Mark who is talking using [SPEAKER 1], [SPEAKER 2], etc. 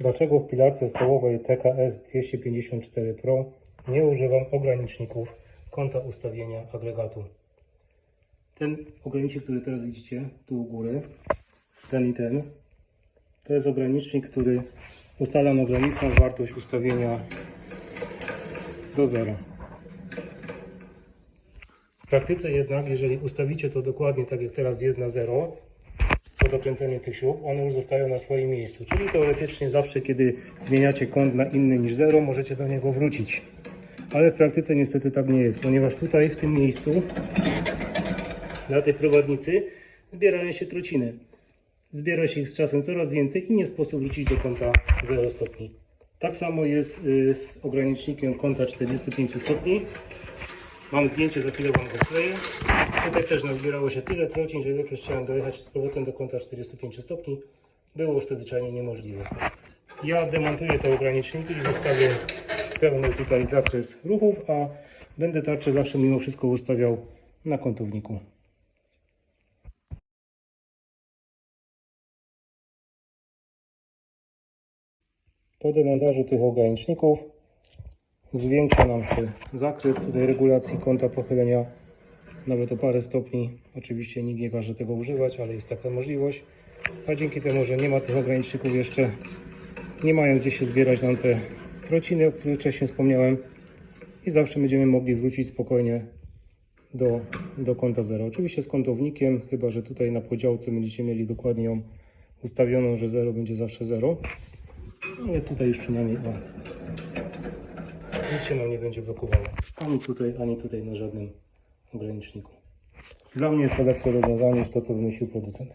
[SPEAKER 1] Dlaczego w pilarce stołowej TKS 254 Pro nie używam ograniczników kąta ustawienia agregatu? Ten ogranicznik, który teraz widzicie tu u góry, ten i ten, to jest ogranicznik, który ustala nam graniczną wartość ustawienia do zera. W praktyce jednak, jeżeli ustawicie to dokładnie tak jak teraz jest na 0, po dokręceniu tych śrub, one już zostają na swoim miejscu. Czyli teoretycznie zawsze, kiedy zmieniacie kąt na inny niż 0, możecie do niego wrócić. Ale w praktyce niestety tak nie jest, ponieważ tutaj w tym miejscu na tej prowadnicy zbierają się truciny. Zbiera się ich z czasem coraz więcej i nie sposób wrócić do kąta 0 stopni. Tak samo jest y, z ogranicznikiem kąta 45 stopni. Mam zdjęcie, za chwilę Wam go wkleję. Tutaj też nazbierało się tyle trocin, że ilekroć chciałem dojechać z powrotem do kąta 45 stopni, było już to zwyczajnie niemożliwe. Ja demontuję te ograniczniki i zostawię pełny tutaj zakres ruchów, a będę tarczę zawsze mimo wszystko ustawiał na kątowniku. Po demontażu tych ograniczników zwiększa nam się zakres tutaj regulacji kąta pochylenia nawet o parę stopni. Oczywiście nikt nie każe tego używać, ale jest taka możliwość. A dzięki temu, że nie ma tych ograniczników jeszcze, nie mają gdzie się zbierać nam te trociny, o których wcześniej wspomniałem i zawsze będziemy mogli wrócić spokojnie do, do kąta 0. Oczywiście z kątownikiem, chyba że tutaj na podziałce będziecie mieli dokładnie ją ustawioną, że 0 będzie zawsze 0. Ale tutaj już przynajmniej o, nic się nam nie będzie blokowało. Ani tutaj, ani tutaj na żadnym ograniczniku. Dla mnie jest to lepsze rozwiązanie niż to, co wymyślił producent.